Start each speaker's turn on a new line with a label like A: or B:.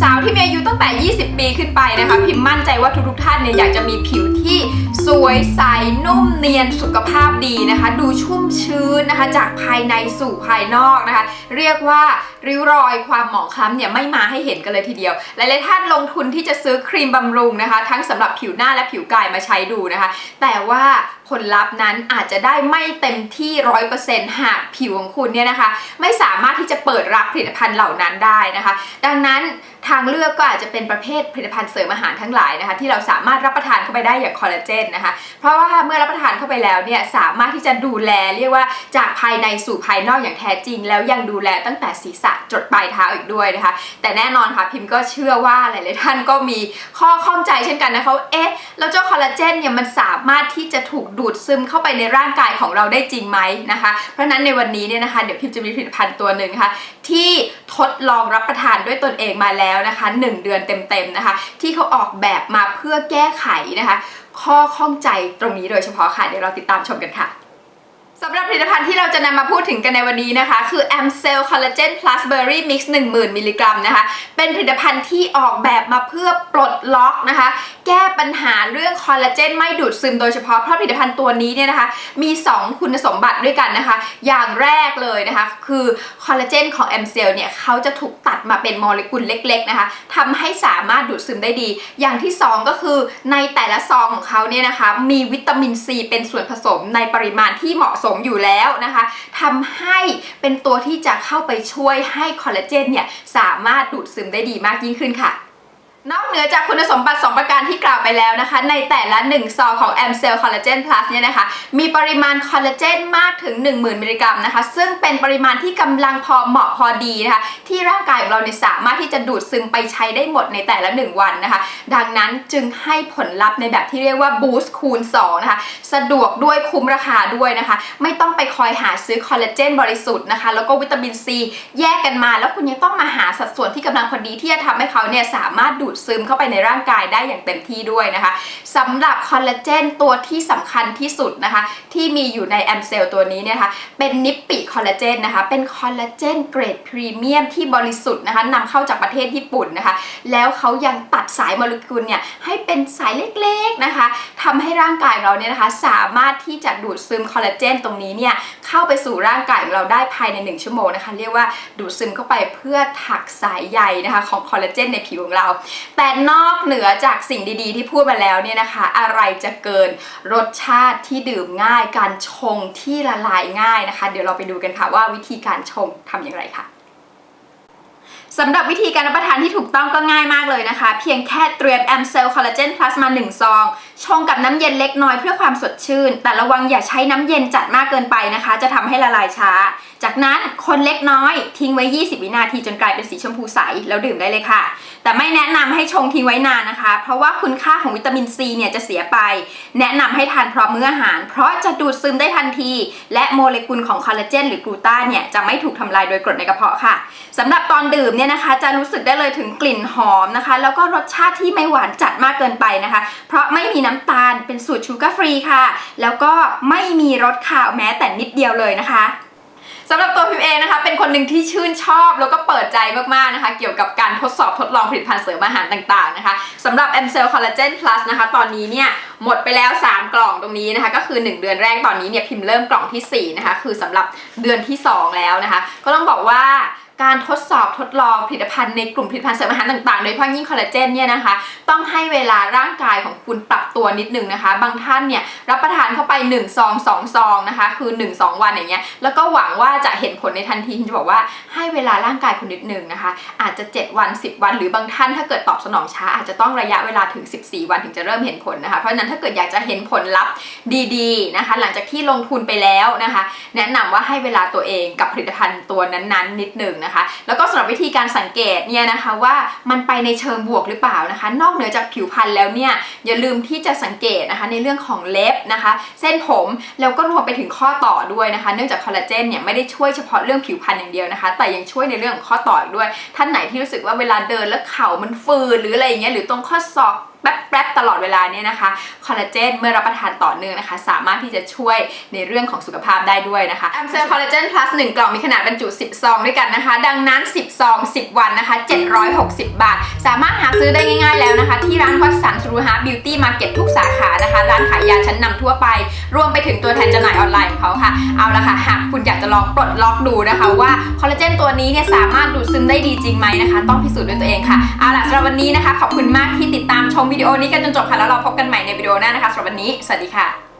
A: สาวที่มีอายุตั้งแต่ 20 ปีขึ้นไปนะคะ พิมมั่นใจว่าทุกๆท่านเนี่ยอยากจะมีผิวที่สวยใสนุ่มเนียนสุขภาพดีนะคะ ดูชุ่มชื้นนะคะ จากภายในสู่ภายนอกนะคะ เรียกว่าริ้วรอยความหมองคล้ำเนี่ยไม่มาให้เห็นกันเลยทีเดียว หลายๆท่านลงทุนที่จะซื้อครีมบำรุงนะคะ ทั้งสำหรับผิวหน้าและผิวกายมาใช้ดูนะคะ แต่ว่า ผลลัพธ์นั้นอาจจะได้ไม่เต็มที่ร้อยเปอร์เซ็นต์หากผิวของคุณเนี่ยนะคะ ไม่สามารถที่จะเปิดรับผลิตภัณฑ์เหล่านั้นได้นะคะ ดังนั้นทางเลือกก็อาจจะเป็นประเภทผลิตภัณฑ์เสริมอาหารทั้งหลายนะคะ ที่เราสามารถรับประทานเข้าไปได้อย่างคอลลาเจนนะคะ เพราะว่าเมื่อรับประทานเข้าไปแล้วเนี่ยสามารถที่จะดูแลเรียกว่าจากภายในสู่ภายนอกอย่างแท้จริง แล้วยังดูแลตั้งแต่ศีรษะจดปลายเท้าอีกด้วยนะคะ แต่แน่นอนค่ะพิมพ์ก็เชื่อว่าหลายๆท่านก็มีข้อข้องใจเช่นกันนะคะว่าเอ๊ะแล้วเจ้าคอลลาเจนเนี่ยมันสามารถที่จะถูกดูดซึมเข้าไปในร่างกายของเราได้จริงไหมนะคะ เพราะฉะนั้นในวันนี้เนี่ยนะคะเดี๋ยวพิมจะมีผลิตภัณฑ์ตัวหนึ่งค่ะที่ทดลองรับประทานด้วยตนเองมาแล้วนะคะหนึ่งเดือนเต็มๆนะคะ ที่เขาออกแบบมาเพื่อแก้ไขนะคะ ข้อข้องใจตรงนี้โดยเฉพาะค่ะ เดี๋ยวเราติดตามชมกันค่ะสำหรับผลิตภัณฑ์ที่เราจะนำมาพูดถึงกันในวันนี้นะคะ คือ a m c e l Collagen Plus Berry Mix 10,000 มิลลิกรัมนะคะ เป็นผลิตภัณฑ์ที่ออกแบบมาเพื่อปลดล็อกนะคะแก้ปัญหาเรื่องคอลลาเจนไม่ดูดซึมโดยเฉพาะเพราะผลิตภัณฑ์ตัวนี้เนี่ยนะคะ มี 2 คุณสมบัติด้วยกันนะคะ อย่างแรกเลยนะคะ คือคอลลาเจนของ a m c e l เนี่ยเขาจะถูกตัดมาเป็นโมเลกุลเล็กๆนะคะทำให้สามารถดูดซึมได้ดี อย่างที่ 2 ก็คือในแต่ละซองของเขาเนี่ยนะคะ มีวิตามินซีเป็นส่วนผสมในปริมาณที่เหมาะสมอยู่แล้วนะคะทำให้เป็นตัวที่จะเข้าไปช่วยให้คอลลาเจนเนี่ยสามารถดูดซึมได้ดีมากยิ่งขึ้นค่ะ นอกเหนือจากคุณสมบัติ 2 ประการที่กล่าวไปแล้วนะคะ ในแต่ละ 1 ซองของ a m c e l Collagen Plus เนี่ยนะคะ มีปริมาณคอลลาเจนมากถึง 10,000 มิลลิกรัมนะคะ ซึ่งเป็นปริมาณที่กำลังพอเหมาะพอดีนะคะ ที่ร่างกายของเราเนี่ยสามารถที่จะดูดซึมไปใช้ได้หมดในแต่ละ 1 วันนะคะ ดังนั้นจึงให้ผลลัพธ์ในแบบที่เรียกว่า Boost คูณ 2 นะคะ สะดวกด้วยคุ้มราคาด้วยนะคะ ไม่ต้องไปคอยหาซื้อคอลลาเจนบริสุทธิ์นะคะ แล้วก็วิตามินซีแยกกันมา แล้วคุณยังต้องมาหาสัดส่วนที่กำลังพอดีที่จะทำให้เขาเนี่ยสามารถดูดซึมเข้าไปในร่างกายได้อย่างเต็มที่ด้วยนะคะสำหรับคอลลาเจนตัวที่สำคัญที่สุดนะคะที่มีอยู่ในแอมเซลตัวนี้เนี่ยนะคะเป็นนิปปิคอลลาเจนนะคะเป็นคอลลาเจนเกรดพรีเมียมที่บริสุทธิ์นะคะนำเข้าจากประเทศญี่ปุ่นนะคะแล้วเขายังตัดสายโมเลกุลเนี่ยให้เป็นสายเล็กๆนะคะทำให้ร่างกายเราเนี่ยนะคะสามารถที่จะดูดซึมคอลลาเจนตรงนี้เนี่ยเข้าไปสู่ร่างกายของเราได้ภายใน 1 ชั่วโมงนะคะเรียกว่าดูดซึมเข้าไปเพื่อถักสายใยนะคะของคอลลาเจนในผิวของเราแต่นอกเหนือจากสิ่งดีๆ ที่พูดมาแล้วเนี่ยนะคะ อะไรจะเกินรสชาติที่ดื่มง่าย การชงที่ละลายง่ายนะคะ เดี๋ยวเราไปดูกันค่ะว่าวิธีการชงทำอย่างไรค่ะสำหรับวิธีการรับประทานที่ถูกต้องก็ง่ายมากเลยนะคะ เพียงแค่เตรียมแอมเซลคอลลาเจนพลัสมา 1 ซอง ชงกับน้ำเย็นเล็กน้อยเพื่อความสดชื่น แต่ระวังอย่าใช้น้ำเย็นจัดมากเกินไปนะคะ จะทำให้ละลายช้า จากนั้นคนเล็กน้อยทิ้งไว้ 20 วินาทีจนกลายเป็นสีชมพูใสแล้วดื่มได้เลยค่ะ แต่ไม่แนะนำให้ชงทิ้งไว้นานนะคะ เพราะว่าคุณค่าของวิตามินซีเนี่ยจะเสียไป แนะนำให้ทานพร้อมมื้ออาหาร เพราะจะดูดซึมได้ทันที และโมเลกุลของคอลลาเจนหรือกลูตาเนี่ยจะไม่ถูกทำลายโดยกรดในกระเพาะค่ะสำหรับตอนดื่มเนี่ยนะคะ จะรู้สึกได้เลยถึงกลิ่นหอมนะคะ แล้วก็รสชาติที่ไม่หวานจัดมากเกินไปนะคะ เพราะไม่มีน้ำตาลเป็นสูตรชูการ์ฟรีค่ะ แล้วก็ไม่มีรสข่าวแม้แต่นิดเดียวเลยนะคะสำหรับตัวพิมเองนะคะ เป็นคนหนึ่งที่ชื่นชอบแล้วก็เปิดใจมากๆนะคะ เกี่ยวกับการทดสอบทดลองผลิตภัณฑ์เสริมอาหารต่างๆนะคะสำหรับ m c e l Collagen Plus นะคะ ตอนนี้เนี่ยหมดไปแล้ว 3 กล่องตรงนี้นะคะ ก็คือ 1 เดือนแรกตอนนี้เนี่ยพิมเริ่มกล่องทีสี่4 นะคะ คือสำหรับเดือนที่ 2 แล้วนะคะ ก็ต้องบอกว่า การทดสอบทดลองผลิตภัณฑ์ในกลุ่มผลิตภัณฑ์เสริมอาหารต่างๆ โดยเฉพาะยิ่งคอลลาเจนเนี่ยนะคะ ต้องให้เวลาร่างกายของคุณปรับตัวนิดนึงนะคะ บางท่านเนี่ยรับประทานเข้าไป1ซอง2ซองนะคะคือ 1 2 วันอย่างเงี้ยแล้วก็หวังว่าจะเห็นผลในทันทีจะบอกว่าให้เวลาร่างกายคุณนิดนึงนะคะ อาจจะ 7 วัน 10 วัน หรือบางท่านถ้าเกิดตอบสนองช้า อาจจะต้องระยะเวลาถึง 14 วันถึงจะเริ่มเห็นผลนะคะเพราะฉะนั้นถ้าเกิดอยากจะเห็นผลลัพธ์ดีๆนะคะ หลังจากที่ลงทุนไปแล้วนะคะ แนะนำว่าให้เวลาตัวเองกับผลิตภัณฑ์ตัวนั้นๆ นิดหนึ่งนะคะ แล้วก็สำหรับวิธีการสังเกตเนี่ยนะคะว่ามันไปในเชิงบวกหรือเปล่านะคะ นอกเหนือจากผิวพรรณแล้วเนี่ยอย่าลืมที่จะสังเกตนะคะในเรื่องของเล็บนะคะ เส้นผมแล้วก็รวมไปถึงข้อต่อด้วยนะคะ เนื่องจากคอลลาเจนเนี่ยไม่ได้ช่วยเฉพาะเรื่องผิวพรรณอย่างเดียวนะคะ แต่ยังช่วยในเรื่องของข้อต่ออีกด้วย ท่านไหนที่รู้สึกว่าเวลาเดินแล้วเข่ามันฟืนหรืออะไรอย่างเงี้ยหรือตรงข้อศอก แป๊บๆตลอดเวลาเนี่ยนะคะคอลลาเจนเมื่อรับประทานต่อเนื่องนะคะ สามารถที่จะช่วยในเรื่องของสุขภาพได้ด้วยนะคะแอมเซลคอลลาเจนพลัส1กล่องมีขนาดบรรจุ 10 ซองด้วยกันนะคะ ดังนั้น 10 ซอง 10 วันนะคะ 760 บาท สามารถหาซื้อได้ง่ายๆแล้วนะคะ ที่ร้านวัดสันสรูฮาบิวตี้มาร์เก็ตทุกสาขานะคะ ร้านขายยาชั้นนำทั่วไป รวมไปถึงตัวแทนจำหน่ายออนไลน์ของเขาค่ะ เอาละค่ะ หากคุณอยากจะลองปลดล็อกดูนะคะ ว่าคอลลาเจนตัวนี้เนี่ยสามารถดูดซึมได้ดีจริงไหมนะคะ ต้องพิสูจน์ด้วยตัวเองค่ะ เอาล่ะสำหรับวันนี้นะคะ ขอบคุณมากที่ติดตามชมวิดีโอนี้กันจนจบค่ะ แล้วเราพบกันใหม่ในวิดีโอหน้านะคะสำหรับวันนี้ สวัสดีค่ะ